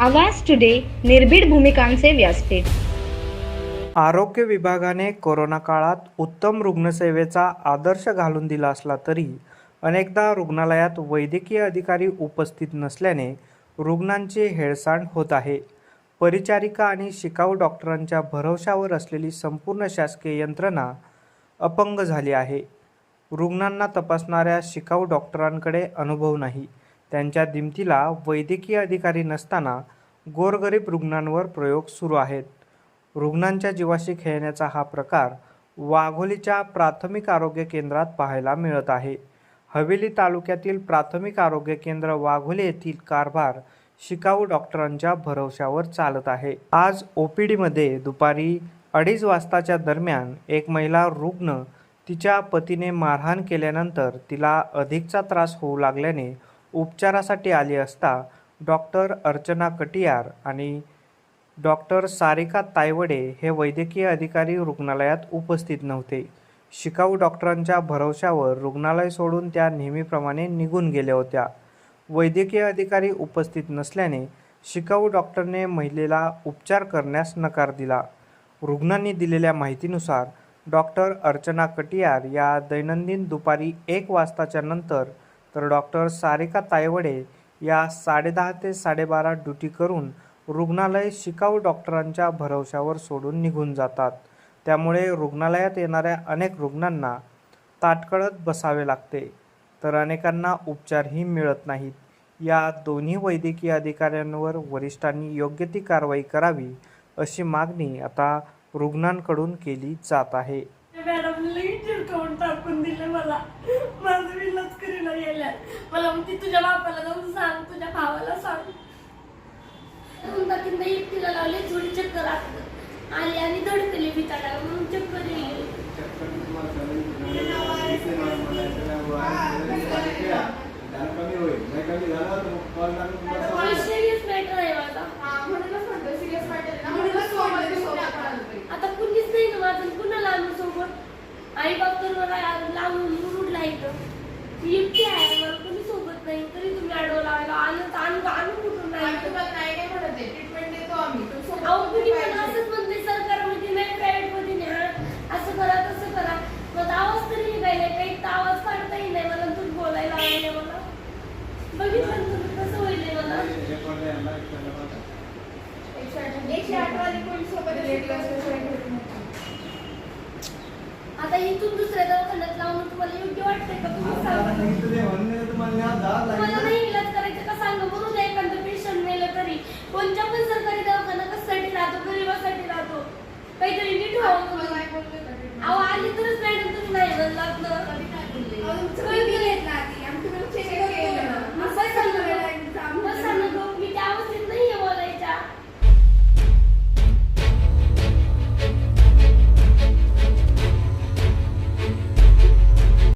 आवाज टुडे निर्भीड भूमिकांचे व्यासपीठ. आरोग्य विभागाने कोरोना काळात उत्तम रुग्णसेवेचा आदर्श घालून दिला असला तरी अनेकदा रुग्णालयात वैद्यकीय अधिकारी उपस्थित नसल्याने रुग्णांची हेळसांड होत आहे. परिचारिका आणि शिकाऊ डॉक्टरांच्या भरवशावर असलेली संपूर्ण शासकीय यंत्रणा अपंग झाली आहे. रुग्णांना तपासणाऱ्या शिकाऊ डॉक्टरांकडे अनुभव नाही. त्यांच्या दिमतीला वैद्यकीय अधिकारी नसताना गोरगरीब रुग्णांवर प्रयोग सुरू आहेत. रुग्णांच्या जीवाशी खेळण्याचा हा प्रकार वाघोलीच्या प्राथमिक आरोग्य केंद्रात पाहायला मिळत आहे. हवेली तालुक्यातील प्राथमिक आरोग्य केंद्र वाघोली येथील कारभार शिकाऊ डॉक्टरांच्या भरवशावर चालत आहे. आज ओ पी डीमध्ये दुपारी अडीच वाजताच्या दरम्यान एक महिला रुग्ण तिच्या पतीने मारहाण केल्यानंतर तिला अधिकचा त्रास होऊ लागल्याने उपचारासाठी आली असता डॉक्टर अर्चना कटियार आणि डॉक्टर सारिका तायवडे हे वैद्यकीय अधिकारी रुग्णालयात उपस्थित नव्हते. शिकाऊ डॉक्टरांच्या भरवशावर रुग्णालय सोडून त्या नेहमीप्रमाणे निघून गेल्या होत्या. वैद्यकीय अधिकारी उपस्थित नसल्याने शिकाऊ डॉक्टरने महिलेला उपचार करण्यास नकार दिला. रुग्णांनी दिलेल्या माहितीनुसार डॉक्टर अर्चना कटियार या दैनंदिन दुपारी एक वाजताच्या नंतर तर डॉक्टर सारिका तायवडे या साडेदहा ते साडेबारा ड्युटी करून रुग्णालय शिकाऊ डॉक्टरांच्या भरवशावर सोडून निघून जातात. त्यामुळे रुग्णालयात येणाऱ्या अनेक रुग्णांना ताटकळत बसावे लागते. तर अनेकांना उपचारही मिळत नाहीत. या दोन्ही वैद्यकीय अधिकाऱ्यांवर वरिष्ठांनी योग्य ती कारवाई करावी अशी मागणी आता रुग्णांकडून केली जात आहे. मॅडम लई चिरकावून टाकून दिले मला. माझं विलाच करीला गेल्या. मला म्हणते तुझ्या बापाला जाऊन सांग तुझ्या भावाला सांग. दोनदा तीनदा एकटीला लावले थोडी चक्कर आली आणि धडकली मी त्याला म्हणून चक्कर येईल मॅटर आहे माझा आता कुणीच नाही ना माझं कुणाला आणू सोबत आई बाप तर मला लावून मुरुडला इथं. ती एकटी आहे मला कुणी सोबत नाही तरी तुम्ही आडवं लावायला आलं तर आणू आणू कुठून नाही अहो कुणी पण असंच म्हणते सरकारमध्ये नाही प्रायव्हेटमध्ये न्या असं करा तसं करा. मग आवाज तरी निघायला काही तर आवाज काढताही नाही मला तुम्ही बोलायला लावायला मला. बघितलं तुम्ही कसं होईल मला? आता इथून दुसऱ्या दवाखान्यात लावून तुम्हाला योग्य वाटते का? तुम्ही तुम्हाला नाही इलाज करायचं का? सांग म्हणून एखादं पेशंट नेलं तरी. कोणत्या पण सरकारी दवाखाना कशासाठी राहतो गरिबासाठी राहतो. काहीतरी नीट व्हावं अहो आली तरच मॅडम तुम्ही नाही लागलं.